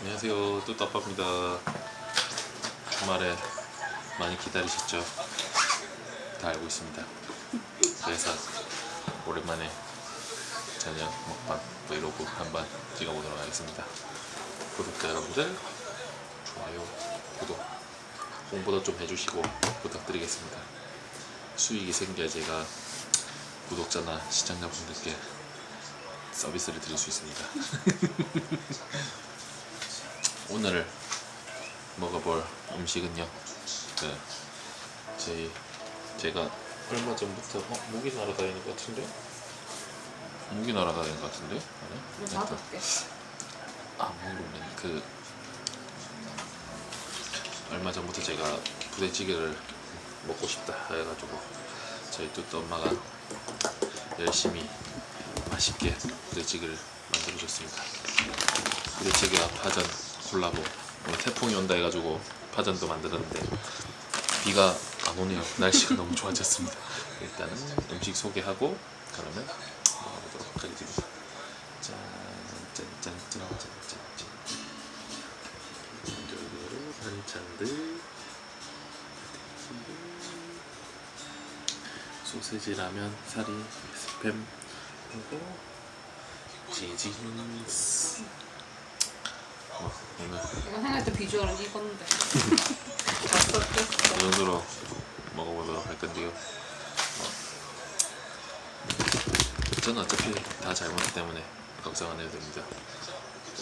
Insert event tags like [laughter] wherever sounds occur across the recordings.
안녕하세요. 뚜따빠입니다. 주말에 많이 기다리셨죠? 다 알고 있습니다. 그래서 오랜만에 저녁 먹방 브이로그 한번 찍어보도록 하겠습니다. 구독자 여러분들 좋아요, 구독, 홍보도 좀 해주시고 부탁드리겠습니다. 수익이 생겨야 제가 구독자나 시청자분들께 서비스를 드릴 수 있습니다. [laughs] 오늘 먹어볼 음식은요. 그 저희 제가 얼마 전부터 어, 목이 날아다니는 것 같은데? 목이 날아다니는 것 같은데? 아니? 다섯 개. 아 모르겠네. 그 얼마 전부터 제가 부대찌개를 먹고 싶다 해가지고 저희 뚜또 엄마가 열심히 맛있게 부대찌개를 만들어줬습니다. 부대찌개와 파전 콜라보 오늘 태풍이 온다 해가지고 파전도 만들었는데 비가 안 오네요. 날씨가 너무 좋아졌습니다. 일단은 음식 소개하고 그러면 먹어보도록 하겠습니다. 짠, 짠, 짠, 짠, 짠, 짠, 짠. 두루두루 반찬들. 소세지 라면 사리 스팸 그리고 지진스 생각할 때 비주얼은 이건데. 이 정도로 [laughs] 먹어보도록 할 건데요. 어, 저는 어차피 다 잘 먹기 때문에 걱정 안 해도 됩니다.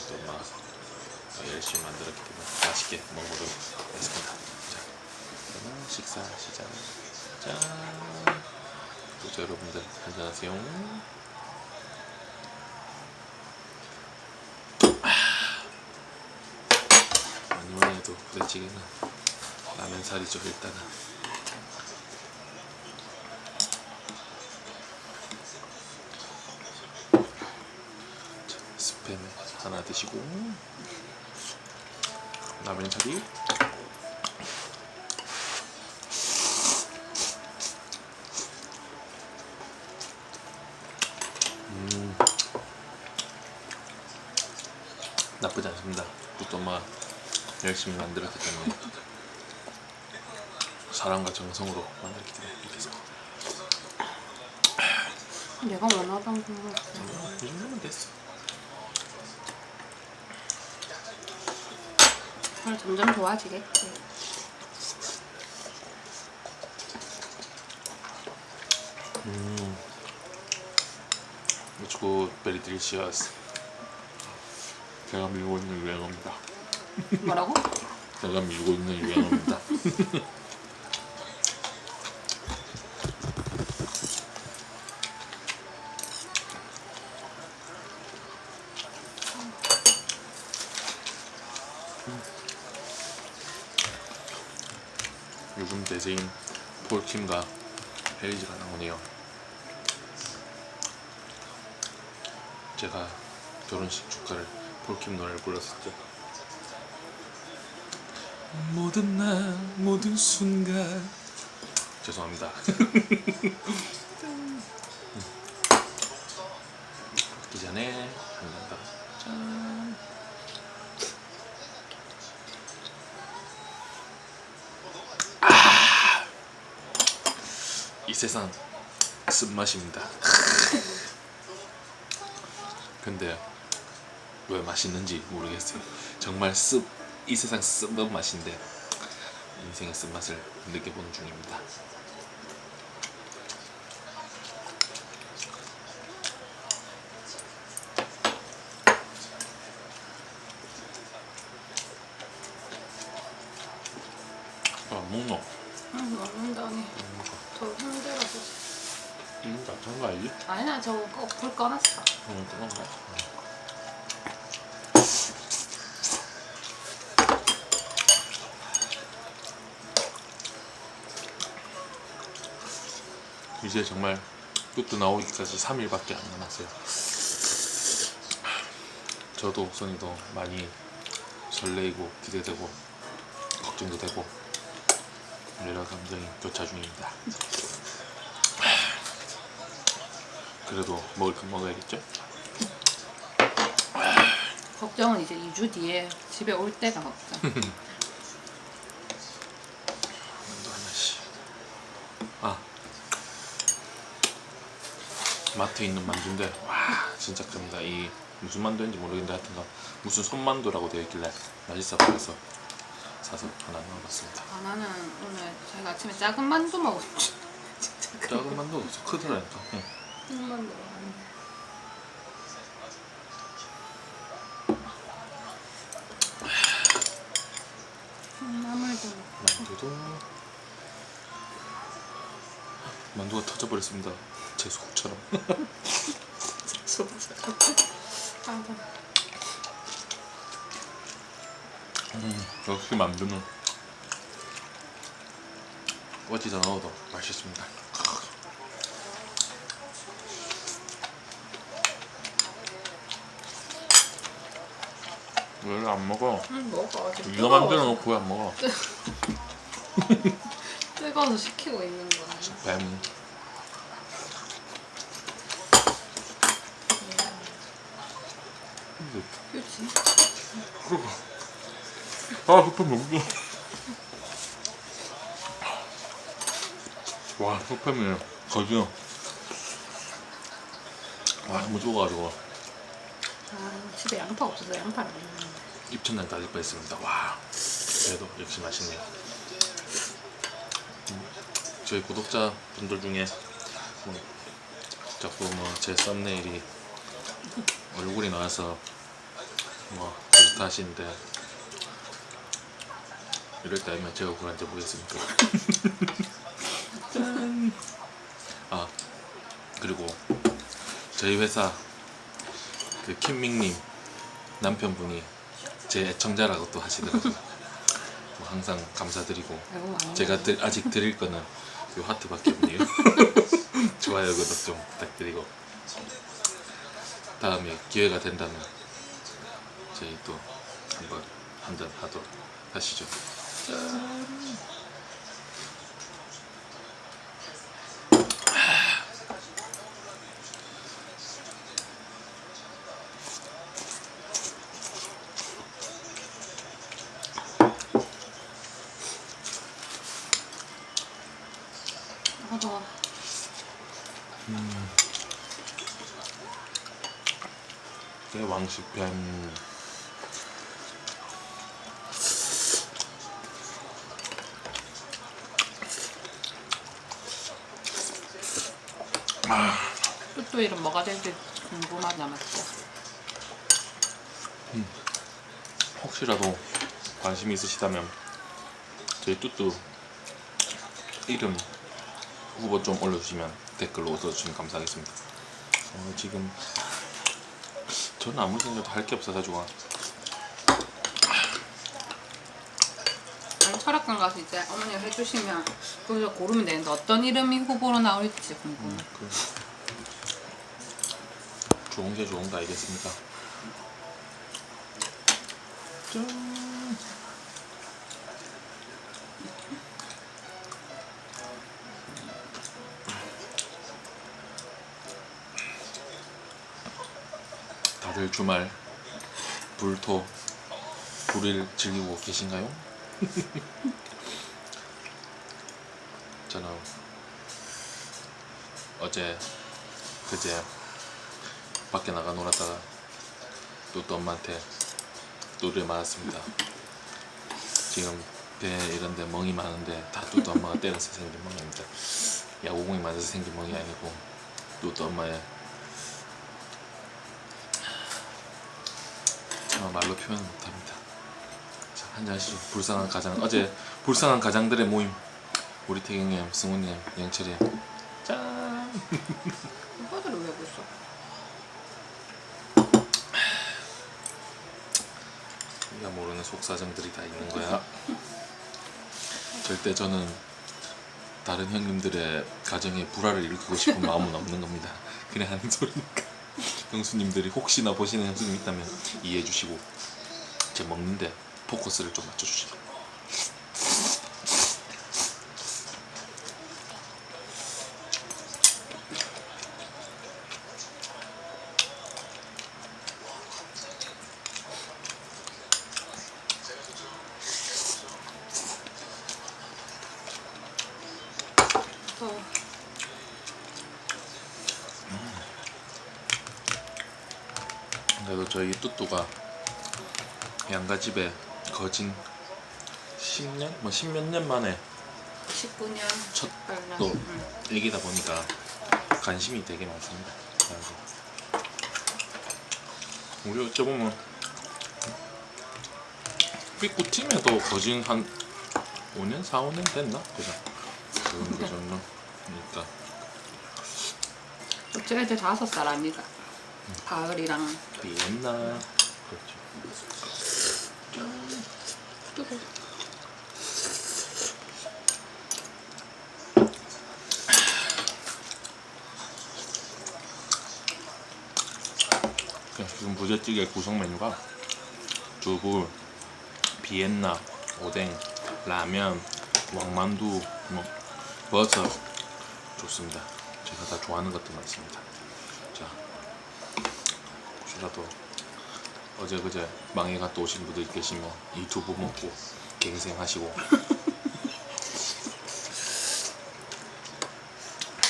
또 어, 열심히 만들었기 때문에 맛있게 먹어보도록 하겠습니다. 자, 그러면 식사 시작. 짠. 구독자 여러분들 안녕하세요. 아니면 해도 부대찌개는 라면 살이죠 일단은. 자, 스팸 하나 드시고. 라면 살이 음 나쁘지 않습니다 또 엄마 열심히 만들었기 때문에 사랑과 정성으로 만들기 때문에 이렇게 해서. 내가 원하던 거였어. 이 정도면 됐어. 오늘 점점 좋아지겠지. 음 good, very delicious. 제가 밀고 있는 유행어입니다 뭐라고? 제가 밀고 있는 유행어입니다 [laughs] 요즘 대세인 폴킴과 헬리즈가 나오네요. 제가 결혼식 축가를 폴킴 노래를 불렀었죠. 모든 날 모든 순간 죄송합니다. 먹기 전에 한잔더 짠. 이 세상 쓴맛입니다. 근데 왜 맛있는지 모르겠어요. 정말 씁, 이 세상 쓴맛 맛인데 인생의 쓴맛을 느껴보는 중입니다. 이제 정말 끝도 나오기까지 3일밖에 안 남았어요. 저도 선이도 많이 설레이고 기대되고 걱정도 되고 여러 감정이 교차 중입니다. 그래도 먹을 건 먹어야겠죠? 걱정은 이제 2주 뒤에 집에 올 때가 걱정. [laughs] 만두 하나씩. 아 마트에 있는 만두인데 와 진짜 큽니다. 이 무슨 만두인지 모르겠는데 하여튼간 무슨 손만두라고 되어 있길래 맛있어 보여서 사서 하나 넣어봤습니다. 아, 나는 오늘 저희가 아침에 작은 만두 먹었지. [laughs] 진짜 큰 작은 만두 없어 크더라니까. 응. 큰 만두 먹었는데. 콩나물도 만두도 만두가 터져버렸습니다. 제 속처럼. 속상. [laughs] 맞아. 음, 역시 만두는 어디다 넣어도 맛있습니다. 왜 안 먹어? 응 먹어. 지금 이거 만들어. 놓고 왜 안 먹어? 뜨거워서 식히고 있는 거야. 뱀. 그렇지. 아, 흑뱀 너무 와, 흑뱀이 거지요. 와, 너무 좋아가지고 아, 집에 양파 없어서 양파를 안 넣는데. 입천장 따질 뻔했습니다. 와, 그래도 역시 맛있네요. 음, 저희 구독자 분들 중에 뭐, 자꾸 뭐 제 썸네일이 얼굴이 나와서 뭐 그렇다 하시는데 이럴 때 알면 제가 그걸 앉아 보겠습니까? 짠. [laughs] 아 그리고 저희 회사 그 킴밍님 남편분이 제 애청자라고 또 하시더라고요. [laughs] 뭐 항상 감사드리고 아이고, 제가 드- 아직 드릴 거는 요 하트밖에 없네요. [laughs] 좋아요 구독 좀 부탁드리고 다음에 기회가 된다면 저희 또 한번 한잔 하도록 하시죠. 아, 더워. 네, 왕식편 뚜뚜 이름 뭐가 될지 궁금하다 맞죠? 혹시라도 관심 있으시다면 저희 뚜뚜 이름 후보 좀 올려주시면 댓글로 써주시면 감사하겠습니다. 어, 지금 저는 아무 생각도 할 게 없어가지고 아니 철학관 가서 이제 어머니가 해주시면 거기서 고르면 되는데 어떤 이름이 후보로 나올지 궁금해. 음, 그 좋은 게 좋은 거 알겠습니까? 짠. 다들 주말 불토 불일 즐기고 계신가요? [laughs] 저는 어제 그제 밖에 나가 놀았다가 또 또 엄마한테 노래 맞았습니다. 지금 배 이런데 멍이 많은데 다 또또 엄마가 때려서 생긴 멍입니다. 야구공이 맞아서 생긴 멍이 아니고 또또 엄마의 아, 말로 표현 못합니다. 자, 한잔 하시죠. 불쌍한 가장 어제 불쌍한 가장들의 모임 우리 태경님, 승우님, 영철이 짠. 오빠들을 왜 벌써? 네가 모르는 속사정들이 다 있는 거야. 절대 저는 다른 형님들의 가정에 불화를 일으키고 싶은 마음은 없는 겁니다. 그냥 하는 소리니까. 형수님들이 혹시나 보시는 형수님 있다면 이해해 주시고 제 먹는데 포커스를 좀 맞춰 주시고. 양가집에 거진 10년? 뭐 10몇 년 만에 19년 첫 빨라. 또 응. 애기다 보니까 관심이 되게 많습니다. 그래서 우리 어쩌보면 삐꾸 팀에도 거진 한 5년, 4, 5년 됐나? 그죠? 그 정도 정도. 그러니까 어째 애들 다섯 살 아니가. 가을이랑 비엔나 그렇죠. 뜨거. 그냥 지금 부대찌개 구성 메뉴가 두부, 비엔나, 오뎅, 라면, 왕만두, 뭐 버섯 좋습니다. 제가 다 좋아하는 것들만 있습니다. 자, 혹시라도 어제 그제 망해 갔다 오신 분들 계시면 이 두부 먹고 갱생하시고 [laughs]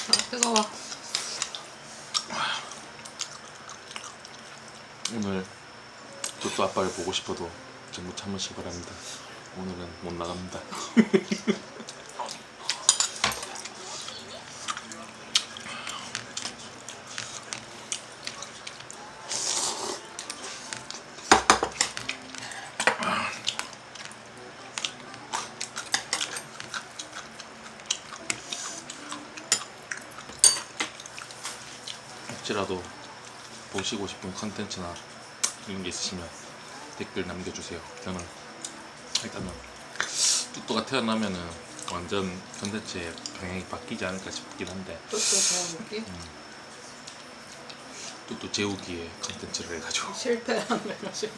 아, 뜨거워. 오늘 또또 아빠를 보고 싶어도 전부 참으시기 바랍니다. 오늘은 못 나갑니다. 혹시라도 보시고 싶은 컨텐츠나 이런 게 있으시면 댓글 남겨주세요. 저는 일단은 뚜뚜가 태어나면은 완전 컨텐츠의 방향이 바뀌지 않을까 싶긴 한데 또또 재워볼게. 뚜뚜 재우기에 컨텐츠를 해가지고 실패한 거지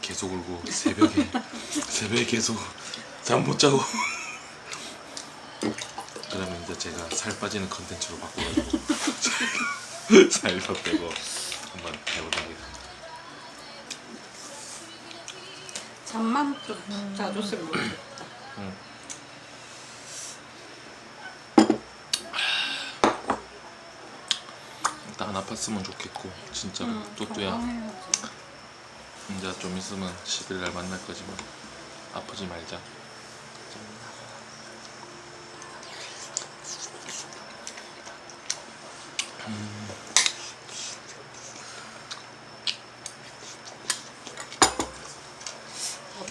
계속 울고 새벽에 [laughs] 새벽에 계속 잠 못 자고 그러면 이제 제가 살 빠지는 컨텐츠로 바꿔가지고 [laughs] [laughs] 살도 빼고 한번 해보겠습니다. 잠만 좀 자줬으면 좋겠다. 응. 일단 안 아팠으면 좋겠고 진짜 응, 또또야 건강해야지. 이제 좀 있으면 10일 날 만날 거지만 아프지 말자 어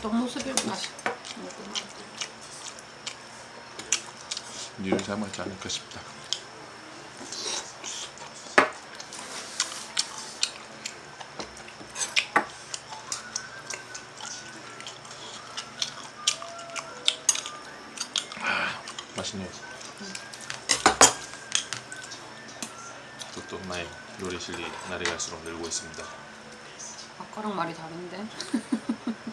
떤 모습일까 궁금하다. 니를 닮았지 않을까 싶다 아, 맛있네요 또또 나의 요리 실력이 날이 갈수록 늘고 있습니다 아까랑 말이 다른데? [laughs]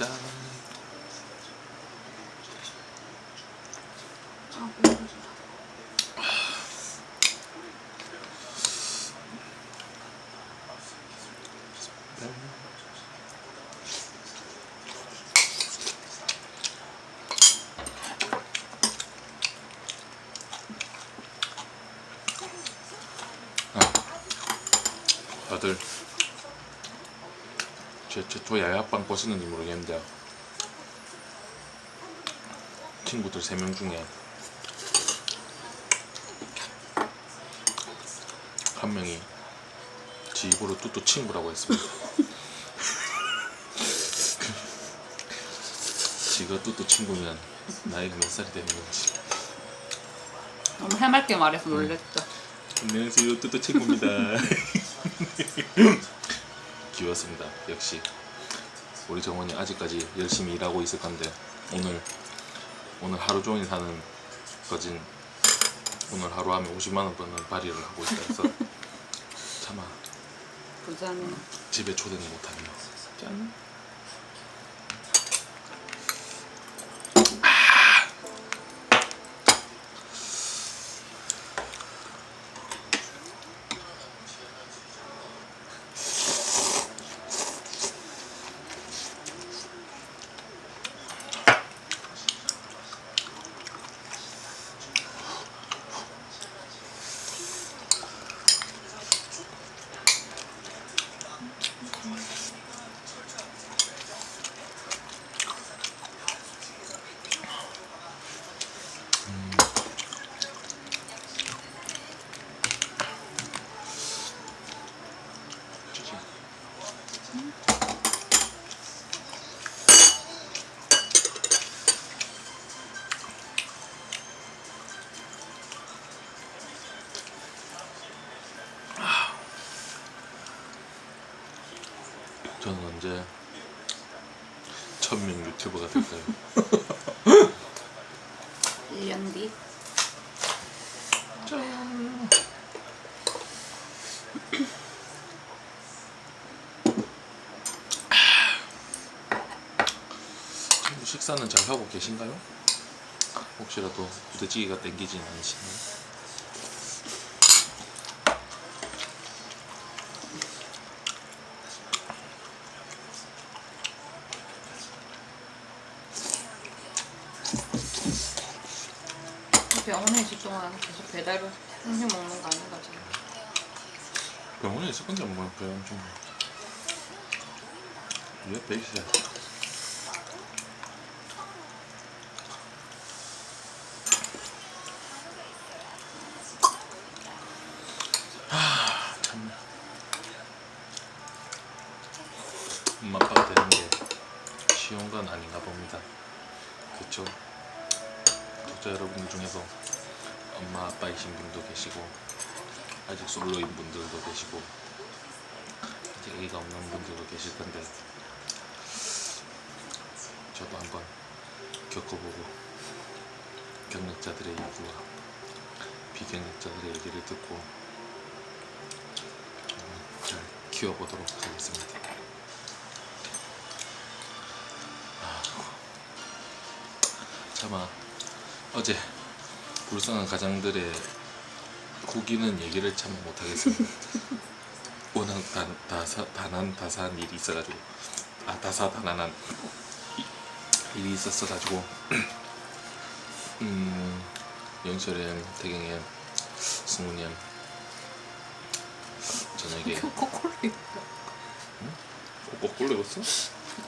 짠 아, 배고프다. 다들 제 최초 야야빵 보시는지 모르겠는데 친구들 세 명 중에 한 명이 지 입으로 뚜뚜 친구라고 했습니다. [laughs] 지가 뚜뚜 친구면 나이가 몇 살이 되는 건지. 너무 해맑게 말해서 놀랬다. 안녕하세요 뚜뚜 친구입니다 [laughs] 귀여웠습니다 역시 우리 정원이 아직까지 열심히 일하고 있을 건데 오늘 오늘 하루 종일 하는 거진 오늘 하루 하면 50만 원 버는 발휘를 하고 있다 해서 [laughs] 차마 부자네. 집에 초대는 못하네요 짠 언제 천명 유튜버가 될까요? 1년 뒤. 짠. 식사는 잘 하고 계신가요? 혹시라도 부대찌개가 땡기진 않으시나요? 병원에 있을 동안 계속 배달을 음식 먹는 거 아닌 거지? 병원에 있을 건데 뭐 병원 좀왜 베이스야? 아 참. 엄마 아빠가 되는 게 쉬운 건 아닌가 봅니다. 그쵸? 독자 여러분들 중에서 엄마 아빠이신 분도 계시고 아직 솔로인 분들도 계시고 아직 애기가 없는 분들도 계실 텐데 저도 한번 겪어보고 경력자들의 얘기와 비경력자들의 얘기를 듣고 음, 잘 키워보도록 하겠습니다. 아, 차마 어제 불쌍한 가장들의 고기는 얘기를 참 못하겠습니다. [laughs] 워낙 다, 다사, 다난 다사한 일이 있어가지고 아 다사다난한 이- 일이 있었어가지고 [clears throat] 음 영철엠, 태경엠, 승훈엠 저녁에 코콜릿 [laughs] 거꾸로 입었어?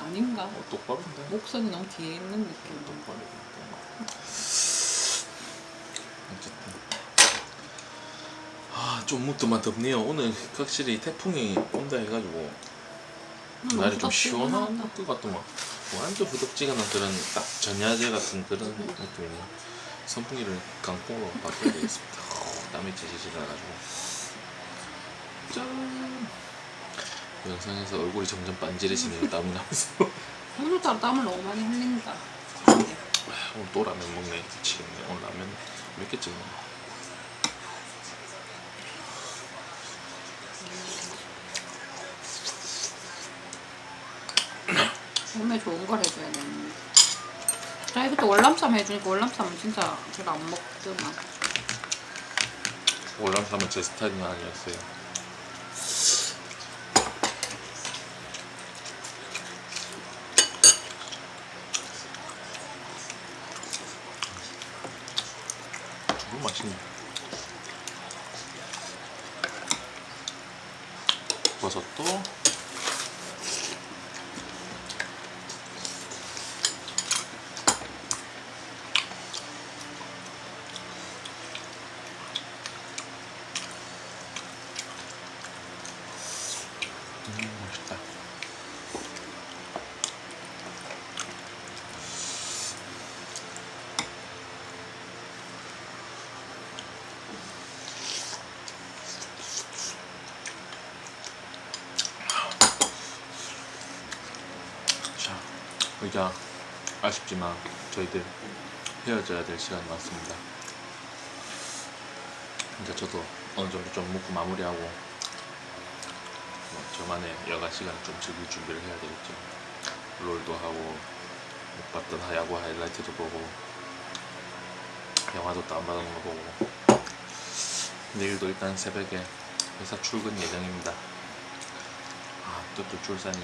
아닌가? 어, 똑바로인데 목선이 너무 뒤에 있는 느낌. 똑바로 입었다. 어쨌든 아 좀 무드만 덥네요. 오늘 확실히 태풍이 온다 해가지고 날이 좀 시원한 것 같더만. 완전 후덥지근한 그런 딱 전야제 같은 그런 느낌이네. 선풍기를 강풍으로 바꿔야 되겠습니다. 어, 땀이 지지질 나가지고. 짠! 영상에서 얼굴이 점점 반질해지네요 땀이 나면서. [laughs] 오늘따라 땀을 너무 많이 흘린다. 오늘 또 라면 먹네. 미치겠네. 오늘 라면 몇 개째 먹어 몸에 좋은 걸 해줘야 되는데. 자, 이것도 월남쌈 해주니까 월남쌈은 진짜 제가 안 먹더만. 월남쌈은 제 스타일은 아니었어요 너무 맛있네 버섯도 음, 맛있다. 자, 이제 아쉽지만 저희들 헤어져야 될 시간이 왔습니다. 이제 저도 어느 정도 좀 묵고 마무리하고 뭐 저만의 여가 시간 좀 즐길 준비를 해야 되겠죠. 롤도 하고 못 봤던 하야구 하이라이트도 보고 영화도 다운받은 거 보고 내일도 일단 새벽에 회사 출근 예정입니다. 아, 또, 또 출산이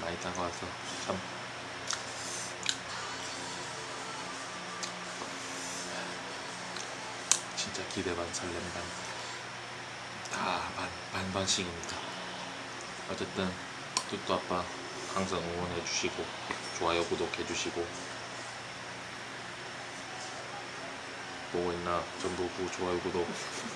많이 다가와서 참 진짜 기대 반 설렘 반다 반, 반반씩입니다. 어쨌든 뚜뚜 아빠 항상 응원해 주시고 좋아요 구독해 주시고 보고 있나 전부 구 좋아요 구독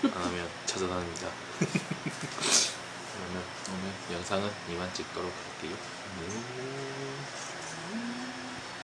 안 하면 [laughs] 찾아다닙니다. 그러면 오늘 영상은 이만 찍도록 할게요. 안녕.